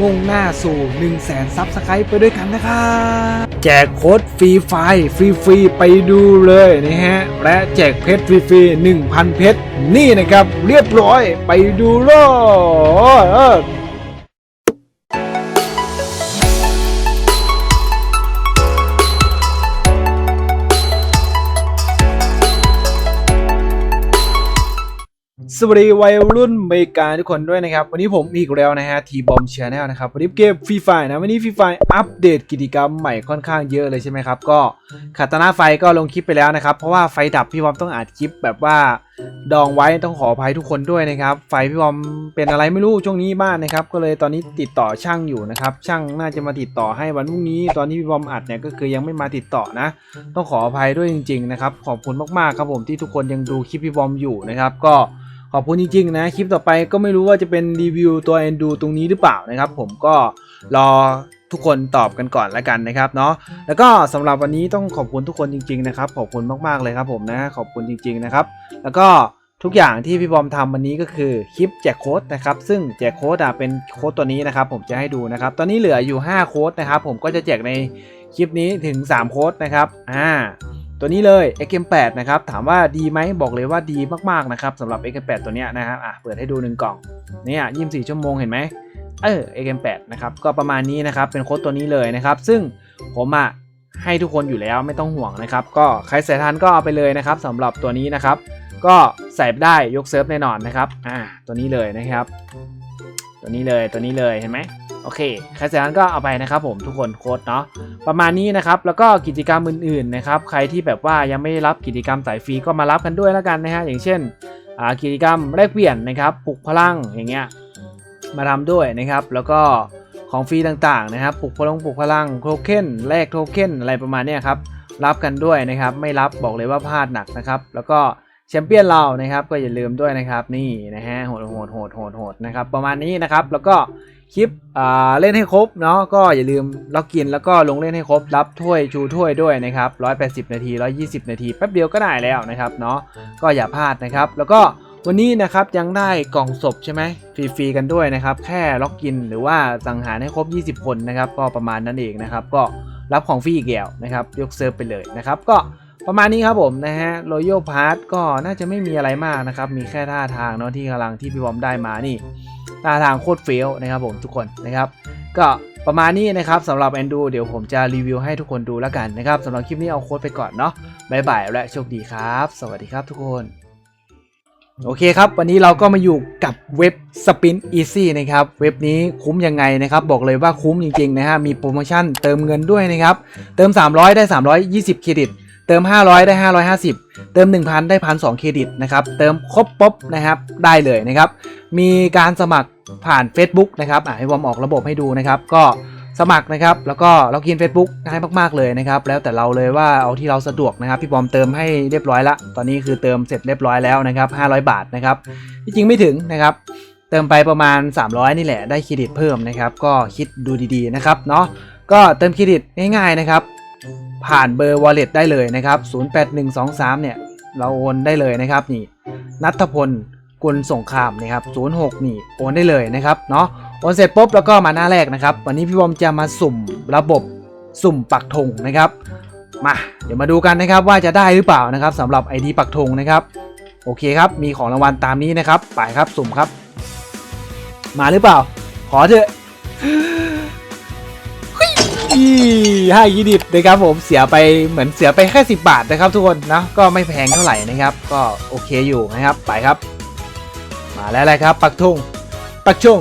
มุ่งหน้าสู่ 1 0 0 0 0แสนซับสไครต์ไปด้วยกันนะครับแจกโค้ดฟรีไฟฟรีฟรีๆไปดูเลยนะฮะ และแจกเพชรฟรีฟรีๆ1,000 เพชร นี่นะครับ เรียบร้อยไปดูเลย สวัสดีวัยรุ่นเมกาทุกคนด้วยนะครับ วันนี้ผมอีกแล้วนะฮะทีบอมชาแนลนะครับวันนี้เกมฟรีไฟนะวันนี้ฟรีไฟอัปเดตกิจกรรมใหม่ค่อนข้างเยอะเลยใช่ไหมครับ ก็คาตานาไฟก็ลงคลิปไปแล้วนะครับ เพราะว่าไฟดับพี่บอมต้องอัดคลิปแบบว่าดองไว้ต้องขออภัยทุกคนด้วยนะครับ ไฟพี่บอมเป็นอะไรไม่รู้ช่วงนี้บ้านนะครับ ก็เลยตอนนี้ติดต่อช่างอยู่นะครับ ช่างน่าจะมาติดต่อให้วันพรุ่งนี้ ตอนที่พี่บอมอัดเนี่ยก็คือยังไม่มาติดต่อนะ ต้องขออภัยด้วยจริง ๆ นะครับ ขอบคุณมากๆครับผมที่ทุกคนยังดูคลิปพี่บอมอยู่นะครับ ก็ ขอบคุณจริงๆนะ คลิปต่อไปก็ไม่รู้ว่าจะเป็นรีวิวตัวเอนดูตรงนี้หรือเปล่านะครับ ผมก็รอทุกคนตอบกันก่อนแล้วกันนะครับเนาะแล้วก็สำหรับวันนี้ต้องขอบคุณทุกคนจริง ๆ นะครับ ขอบคุณมากๆเลยครับผมนะขอบคุณจริง ๆ นะครับ แล้วก็ทุกอย่างที่พี่บอมทำวันนี้ก็คือคลิปแจกโค้ดนะครับ ซึ่งแจกโค้ดอะเป็นโค้ดตัวนี้นะครับ ผมจะให้ดูนะครับ ตอนนี้เหลืออยู่ 5 โค้ดนะครับ ผมก็จะแจกในคลิปนี้ถึง 3 โค้ดนะครับอ่า ตัวนี้เลย XM8 นะครับถามว่าดีไหมบอกเลยว่าดีมากๆนะครับสำหรับ XM8 ตัวเนี้ยนะครับอะเปิดให้ดูหนึ่งกล่องเนี่ย24 ชั่วโมงเห็นไหมเออ XM8 นะครับก็ประมาณนี้นะครับเป็นโค้ดตัวนี้เลยนะครับ ซึ่งผมอะให้ทุกคนอยู่แล้วไม่ต้องห่วงนะครับ ก็ใครใส่ทันก็เอาไปเลยนะครับสำหรับตัวนี้นะครับ ก็ใส่ได้ยกเซิร์ฟแน่นอนนะครับอ่าตัวนี้เลยนะครับ ตัวนี้เลยตัวนี้เลยเห็นไหม โอเคใครใส่ทันก็เอาไปนะครับผมทุกคนโค้ดเนาะประมาณนี้นะครับแล้วก็กิจกรรมอื่นๆนะครับใครที่แบบว่ายังไม่ได้รับกิจกรรมสายฟรีก็มารับกันด้วยแล้วกันนะฮะอย่างเช่นกิจกรรมแลกเปลี่ยนนะครับปลุกพลังอย่างเงี้ยมาทำด้วยนะครับ แล้วก็ของฟรีต่างๆนะครับปลุกพลังปลุกพลังโทเค็นแลกโทเค็นอะไรประมาณนี้ครับรับกันด้วยนะครับ ไม่รับบอกเลยว่าพลาดหนักนะครับแล้วก็แชมเปี้ยนเรานะครับก็อย่าลืมด้วยนะครับนี่นะฮะโหดโหดโหดโหดโหดนะครับประมาณนี้นะครับแล้วก็ คลิปเล่นให้ครบเนาะก็อย่าลืมล็อกกินแล้วก็ลงเล่นให้ครบรับถ้วยชูถ้วยด้วยนะครับ180 นาที 120 นาทีแป๊บเดียวก็ได้แล้วนะครับเนาะก็อย่าพลาดนะครับ แล้วก็วันนี้นะครับยังได้กล่องศพใช่ไหมฟรีๆกันด้วยนะครับ แค่ล็อกกินหรือว่าสังหารให้ครบ 20 คนนะครับก็ประมาณนั้นเองนะครับ ก็รับของฟรีอีกแล้วนะครับยกเซิร์ฟไปเลยนะครับก็ประมาณนี้ครับผมนะฮะ Royal Pass ก็น่าจะไม่มีอะไรมากนะครับ มีแค่ท่าทางเนาะที่กำลังที่พี่บอมได้มานี่ ท่าทางโคตรเฟี้ยวนะครับผมทุกคนนะครับก็ประมาณนี้นะครับสำหรับแอนดูเดี๋ยวผมจะรีวิวให้ทุกคนดูแล้วกันนะครับสำหรับคลิปนี้เอาโค้ดไปก่อนเนาะบายบายและโชคดีครับ สวัสดีครับทุกคนโอเคครับ วันนี้เราก็มาอยู่กับเว็บ Spin Easy นะครับ เว็บนี้คุ้มยังไงนะครับ บอกเลยว่าคุ้มจริงๆนะฮะมีโปรโมชั่นเติมเงินด้วยนะครับ เติม 300 ได้ 320 เครดิต เติม 500 ได้ 550 เติม 1,000 ได้1,200เครดิตนะครับ เติมครบป๊บนะครับ ได้เลยนะครับ มีการสมัครผ่าน Facebook นะครับอะให้วอมออกระบบให้ดูนะครับ ก็สมัครนะครับ แล้วก็ล็อกอิน Facebook ง่ายมาก ๆ เลยนะครับ แล้วแต่เราเลยว่าเอาที่เราสะดวกนะครับ พี่บอมเติมให้เรียบร้อยละ ตอนนี้คือเติมเสร็จเรียบร้อยแล้วนะครับ 500 บาทนะครับ ที่จริงไม่ถึงนะครับ เติมไปประมาณ 300 นี่แหละ ได้เครดิตเพิ่มนะครับ ก็คิดดูดีๆ นะครับ เนาะ ก็เติมเครดิตง่ายๆนะครับ ผ่านเบอร์ wallet ได้เลยนะครับ08123 เนี่ย เราโอนได้เลยนะครับนี่นัทพลกุลสงครามนะครับ06 นี่โอนได้เลยนะครับเนาะโอนเสร็จปุ๊บแล้วก็มาหน้าแรกนะครับ วันนี้พี่บอมจะมาสุ่มระบบสุ่มปักธงนะครับมาเดี๋ยวมาดูกันนะครับว่าจะได้หรือเปล่านะครับสำหรับ ID ปักธงนะครับโอเคครับมีของรางวัลตามนี้นะครับไปครับสุ่มครับ มาหรือเปล่า ขอเถอะ อีห้ายีดิบนะครับผมเสียไปเหมือนเสียไปแค่สิบาทนะครับ ทุกคนนะก็ไม่แพงเท่าไหร่นะครับ ก็โอเคอยู่นะครับไปครับ มาแล้วอะไรครับ ปักทุ่งปักช่ง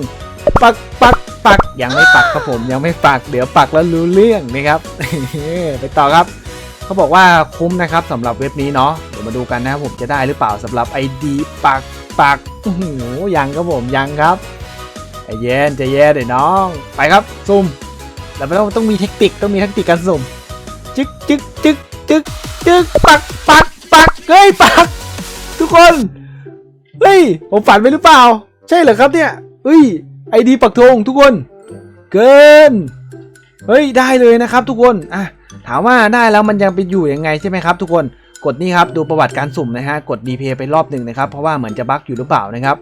ปักปักปักยังไม่ปักครับผมยังไม่ปักเดี๋ยวปักแล้วรู้เรื่องนะครับไปต่อครับเขาบอกว่าคุ้มนะครับสำหรับเว็บนี้เนาะเดี๋ยวมาดูกันนะครับผมจะได้หรือเปล่าสำหรับ ID ปักปักโอ้โหยังครับผมยังครับใจเย็นใจเย็นเดี๋ยวน้อง ไปครับซุ่ม แล้วมันต้องต้องมีเทคนิคต้องมีเทคนิคการสุ่มจึ๊กจึ๊กจึ๊กจึ๊กจึ๊กปักปักปักเฮ้ยปัก ทุกคนเฮ้ยผมฝันไปหรือเปล่า ใช่เหรอครับเนี่ยเฮ้ยไอดีปักธงทุกคน เกินเฮ้ยได้เลยนะครับ ทุกคนอะถามว่าได้แล้วมันยังไปอยู่ยังไงใช่ไหมครับ ทุกคนกดนี่ครับดูประวัติการสุ่มนะฮะกด DP ไปรอบหนึ่งนะครับ เพราะว่าเหมือนจะบั๊กอยู่หรือเปล่านะครับ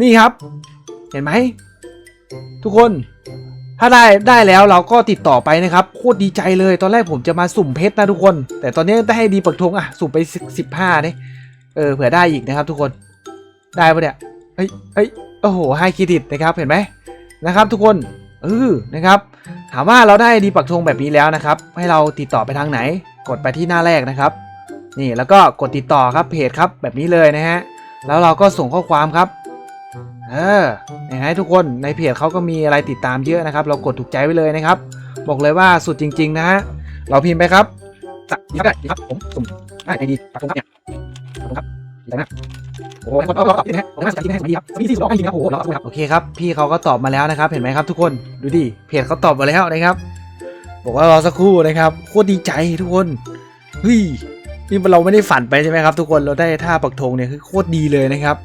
นี่ครับ เห็นไหมทุกคน ถ้าได้ได้แล้วเราก็ติดต่อไปนะครับโคตรดีใจเลยตอนแรกผมจะมาสุ่มเพชรนะทุกคน แต่ตอนนี้ได้ให้ดีปักธงอะสุ่มไปสิบห้าเนี่ยเออเผื่อได้อีกนะครับทุกคนได้ปะเนี่ยเฮ้ยเฮ้ยโอ้โหให้เครดิตนะครับเห็นไหมนะครับ ทุกคนเออนะครับ ถามว่าเราได้ดีปักธงแบบนี้แล้วนะครับ ให้เราติดต่อไปทางไหน กดไปที่หน้าแรกนะครับ นี่แล้วก็กดติดต่อครับเพจครับแบบนี้เลยนะฮะแล้วเราก็ส่งข้อความครับ เออยังไงทุกคนในเพจเขาก็มีอะไรติดตามเยอะนะครับ เรากดถูกใจไว้เลยนะครับ บอกเลยว่าสุดจริง ๆ นะฮะเราพิมพ์ไปครับสักดีครับดีครับผมสุ่มได้ดีปักธงครับเนี่ยปักธงครับดีใจมากโอ้โหเอาเอาเอาเอาผมน่าสนใจที่ให้สวัสดีครับสวัสดีที่สุดจริงครับโอ้โหเราครับโอเคครับ พี่เขาก็ตอบมาแล้วนะครับ เห็นไหมครับทุกคนดูดิเพจเขาตอบมาแล้วนะครับ บอกว่ารอสักครู่นะครับโคตรดีใจทุกคนเฮ้ยนี่เราไม่ได้ฝันไปใช่ไหมครับ ทุกคนเราได้ท่าปักธงเนี่ยคือโคตรดีเลยนะครับ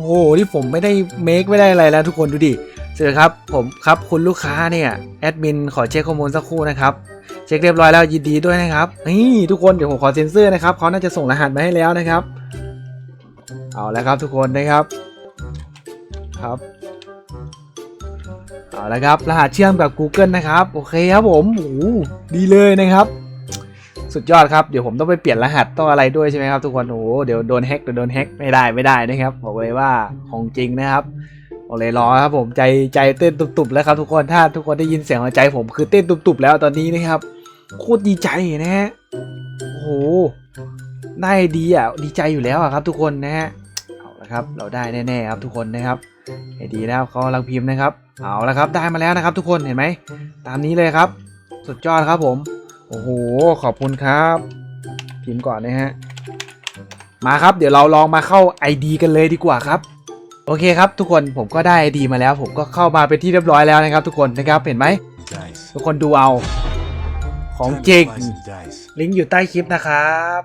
โอ้โหนี่ผมไม่ได้เมคไม่ได้อะไรแล้วทุกคนดูดิเจอครับผมครับคุณลูกค้าเนี่ยแอดมินขอเช็คข้อมูลสักครู่นะครับเช็คเรียบร้อยแล้วยินดีด้วยนะครับนี่ทุกคนเดี๋ยวผมขอเซ็นเซอร์นะครับเขาน่าจะส่งรหัสมาให้แล้วนะครับ เอาแล้วครับทุกคนนะครับครับเอาแล้วครับรหัสเชื่อมกับ Google นะครับ โอเคครับผมโอ้ดีเลยนะครับ สุดยอดครับ เดี๋ยวผมต้องไปเปลี่ยนรหัสต้องอะไรด้วยใช่ไหมครับ ทุกคนโอ้โหเดี๋ยวโดนแฮ็กเดี๋ยวโดนแฮ็กไม่ได้ไม่ได้นะครับบอกเลยว่าของจริงนะครับบอกเลยรอครับผมใจใจเต้นตุบๆแล้วครับทุกคนถ้าทุกคนได้ยินเสียงหัวใจผมคือเต้นตุบๆแล้วตอนนี้นะครับโคตรดีใจนะฮะโอ้โหได้ดีอะดีใจอยู่แล้วอะครับ ทุกคนนะฮะเอาละครับ เราได้แน่ๆครับทุกคนนะครับดีนะครับเขากำลังพิมพ์นะครับเอาละครับได้มาแล้วนะครับ ทุกคนเห็นไหมตามนี้เลยครับ สุดยอดครับผม โอ้โห ขอบคุณครับ พิมพ์ก่อนนะฮะ มาครับ เดี๋ยวเราลองมาเข้า ID กันเลยดีกว่าครับ โอเคครับ ทุกคนผมก็ได้ ID มาแล้ว ผมก็เข้ามาเป็นที่เรียบร้อยแล้วนะครับ ทุกคนนะครับเห็นไหม Dice. ทุกคนดูเอา ของ Time to จริง slice the dice. ลิงก์อยู่ใต้คลิปนะครับ